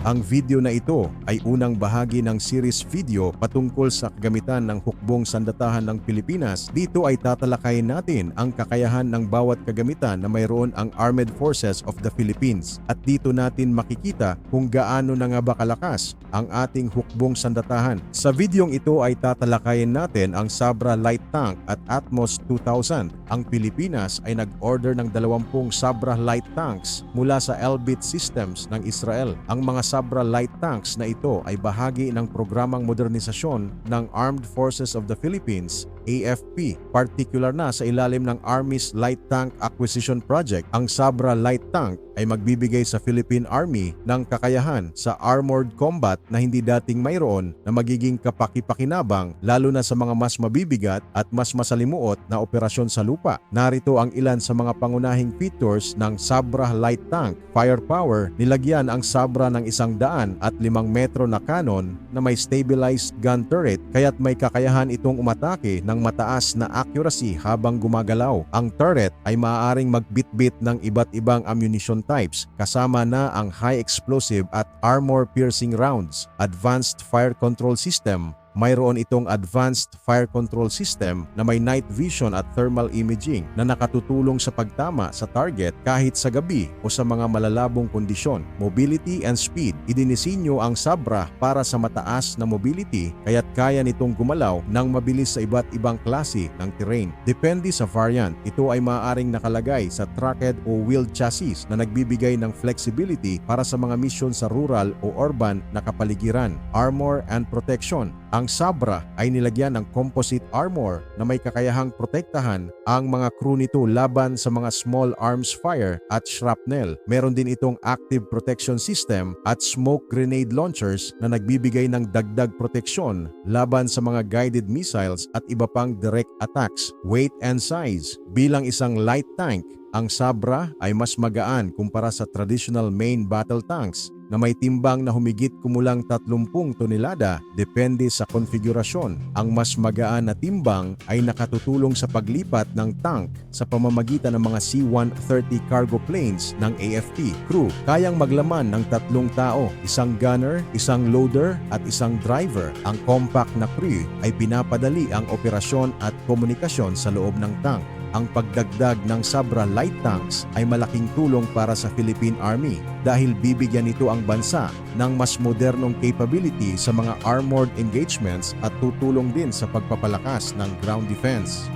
Ang video na ito ay unang bahagi ng series video patungkol sa kagamitan ng hukbong sandatahan ng Pilipinas. Dito ay tatalakayin natin ang kakayahan ng bawat kagamitan na mayroon ang Armed Forces of the Philippines. At dito natin makikita kung gaano na nga ba kalakas ang ating hukbong sandatahan. Sa videong ito ay tatalakayin natin ang Sabra Light Tank at Atmos 2000. Ang Pilipinas ay nag-order ng 20 Sabra Light Tanks mula sa Elbit Systems ng Israel. Ang mga Sabra light tanks na ito ay bahagi ng programang modernisasyon ng Armed Forces of the Philippines AFP, particular na sa ilalim ng Army's Light Tank Acquisition Project. Ang Sabra Light Tank ay magbibigay sa Philippine Army ng kakayahan sa armored combat na hindi dating mayroon na magiging kapaki-pakinabang lalo na sa mga mas mabibigat at mas masalimuot na operasyon sa lupa. Narito ang ilan sa mga pangunahing features ng Sabra Light Tank. Firepower, nilagyan ang Sabra ng isang daan at limang metro na cannon na may stabilized gun turret kaya't may kakayahan itong umatake ng mataas na accuracy habang gumagalaw. Ang turret ay maaaring magbitbit ng iba't ibang ammunition types kasama na ang high explosive at armor piercing rounds, advanced fire control system, mayroon itong advanced fire control system na may night vision at thermal imaging na nakatutulong sa pagtama sa target kahit sa gabi o sa mga malalabong kondisyon. Mobility and speed. Idinisinyo ang Sabra para sa mataas na mobility kaya't kaya nitong gumalaw ng mabilis sa iba't ibang klase ng terrain. Depende sa variant, ito ay maaaring nakalagay sa tracked o wheeled chassis na nagbibigay ng flexibility para sa mga misyon sa rural o urban na kapaligiran. Armor and protection. Ang Sabra ay nilagyan ng composite armor na may kakayahang protektahan ang mga crew nito laban sa mga small arms fire at shrapnel. Meron din itong active protection system at smoke grenade launchers na nagbibigay ng dagdag proteksyon laban sa mga guided missiles at iba pang direct attacks. Weight and size. Bilang isang light tank, ang Sabra ay mas magaan kumpara sa traditional main battle tanks na may timbang na humigit kumulang 30 tonelada depende sa konfigurasyon. Ang mas magaan na timbang ay nakatutulong sa paglipat ng tank sa pamamagitan ng mga C-130 cargo planes ng AFP crew. Kayang maglaman ng tatlong tao, isang gunner, isang loader at isang driver. Ang compact na crew ay pinapadali ang operasyon at komunikasyon sa loob ng tank ang pagdagdag ng Sabra light tanks ay malaking tulong para sa Philippine Army dahil bibigyan nito ang bansa ng mas modernong capability sa mga armored engagements at tutulong din sa pagpapalakas ng ground defense.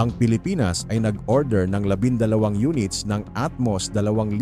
Ang Pilipinas ay nag-order ng 12 units ng Atmos 2000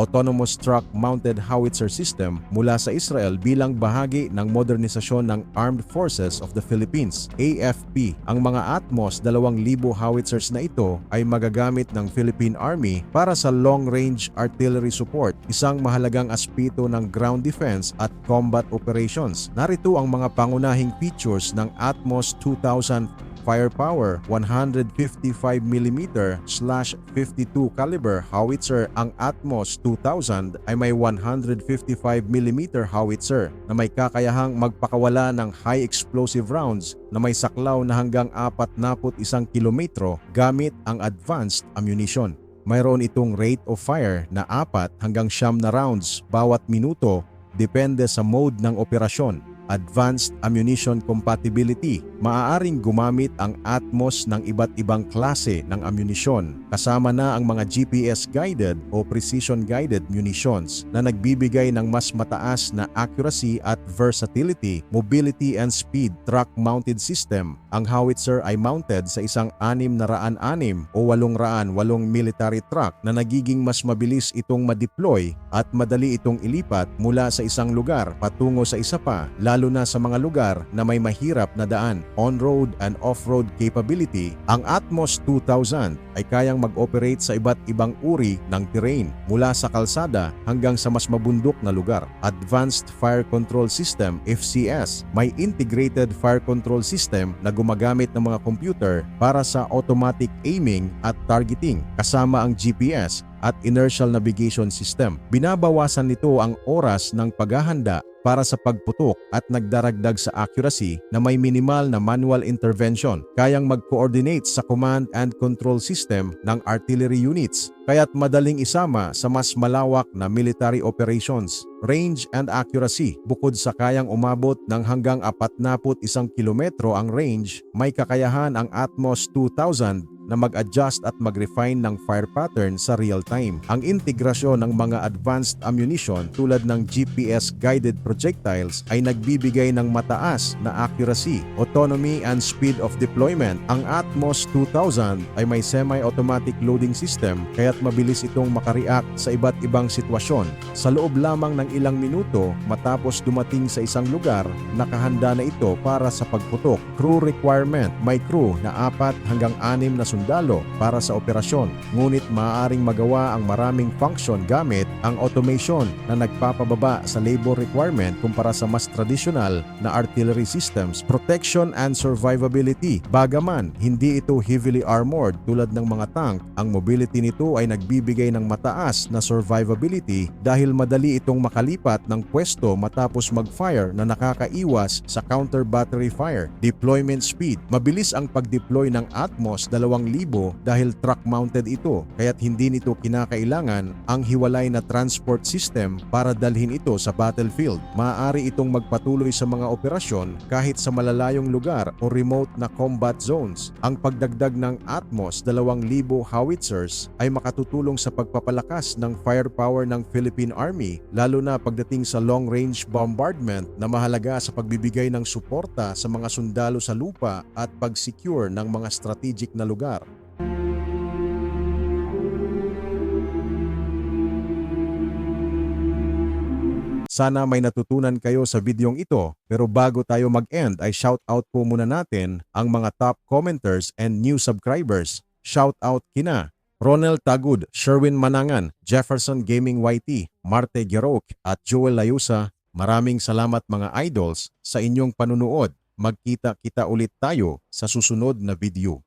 Autonomous Truck Mounted Howitzer System mula sa Israel bilang bahagi ng modernisasyon ng Armed Forces of the Philippines, AFP. Ang mga Atmos 2000 howitzers na ito ay magagamit ng Philippine Army para sa long-range artillery support, isang mahalagang aspeto ng ground defense at combat operations. Narito ang mga pangunahing features ng Atmos 2000 firepower 155mm slash 52 caliber howitzer ang Atmos 2000 ay may 155mm howitzer na may kakayahang magpakawala ng high explosive rounds na may saklaw na hanggang 41 kilometro gamit ang advanced ammunition. Mayroon itong rate of fire na 4 hanggang siyam na rounds bawat minuto depende sa mode ng operasyon. Advanced Ammunition Compatibility. Maaaring gumamit ang Atmos ng iba't ibang klase ng ammunisyon kasama na ang mga GPS-guided o precision-guided munitions na nagbibigay ng mas mataas na accuracy at versatility, mobility and speed truck-mounted system. Ang howitzer ay mounted sa isang 606 o 808 military truck na nagiging mas mabilis itong ma-deploy at madali itong ilipat mula sa isang lugar patungo sa isa pa lalo na sa mga lugar na may mahirap na daan, on-road and off-road capability, ang Atmos 2000 ay kayang mag-operate sa iba't ibang uri ng terrain mula sa kalsada hanggang sa mas mabundok na lugar. Advanced Fire Control System FCS may integrated fire control system na gumagamit ng mga computer para sa automatic aiming at targeting kasama ang GPS at inertial navigation system. Binabawasan nito ang oras ng paghahanda para sa pagputok at nagdaragdag sa accuracy na may minimal na manual intervention, kayang mag-coordinate sa command and control system ng artillery units, kaya't madaling isama sa mas malawak na military operations. Range and accuracy, bukod sa kayang umabot ng hanggang 41 kilometro ang range, may kakayahan ang Atmos 2000 na mag-adjust at mag-refine ng fire pattern sa real time. Ang integrasyon ng mga advanced ammunition tulad ng GPS-guided projectiles ay nagbibigay ng mataas na accuracy, autonomy and speed of deployment. Ang Atmos 2000 ay may semi-automatic loading system kaya't mabilis itong makareact sa iba't ibang sitwasyon. Sa loob lamang ng ilang minuto matapos dumating sa isang lugar, nakahanda na ito para sa pagputok. Crew requirement, may crew na apat hanggang anim na sundalo para sa operasyon. Ngunit maaaring magawa ang maraming function gamit ang automation na nagpapababa sa labor requirement kumpara sa mas traditional na artillery systems. Protection and survivability. Bagaman, hindi ito heavily armored tulad ng mga tank, ang mobility nito ay nagbibigay ng mataas na survivability dahil madali itong makalipat ng pwesto matapos mag-fire na nakakaiwas sa counter battery fire. Deployment speed. Mabilis ang pag-deploy ng Atmos 2000 dahil truck-mounted ito kaya't hindi nito kinakailangan ang hiwalay na transport system para dalhin ito sa battlefield. Maaari itong magpatuloy sa mga operasyon kahit sa malalayong lugar o remote na combat zones. Ang pagdagdag ng Atmos 2,000 howitzers ay makatutulong sa pagpapalakas ng firepower ng Philippine Army lalo na pagdating sa long-range bombardment na mahalaga sa pagbibigay ng suporta sa mga sundalo sa lupa at pag-secure ng mga strategic na lugar. Sana may natutunan kayo sa videong ito pero bago tayo mag-end ay shoutout po muna natin ang mga top commenters and new subscribers. Shoutout kina Ronel Tagud, Sherwin Manangan, Jefferson Gaming YT, Marte Gerok at Joel Layusa. Maraming salamat mga idols sa inyong panunood. Magkita-kita ulit tayo sa susunod na video.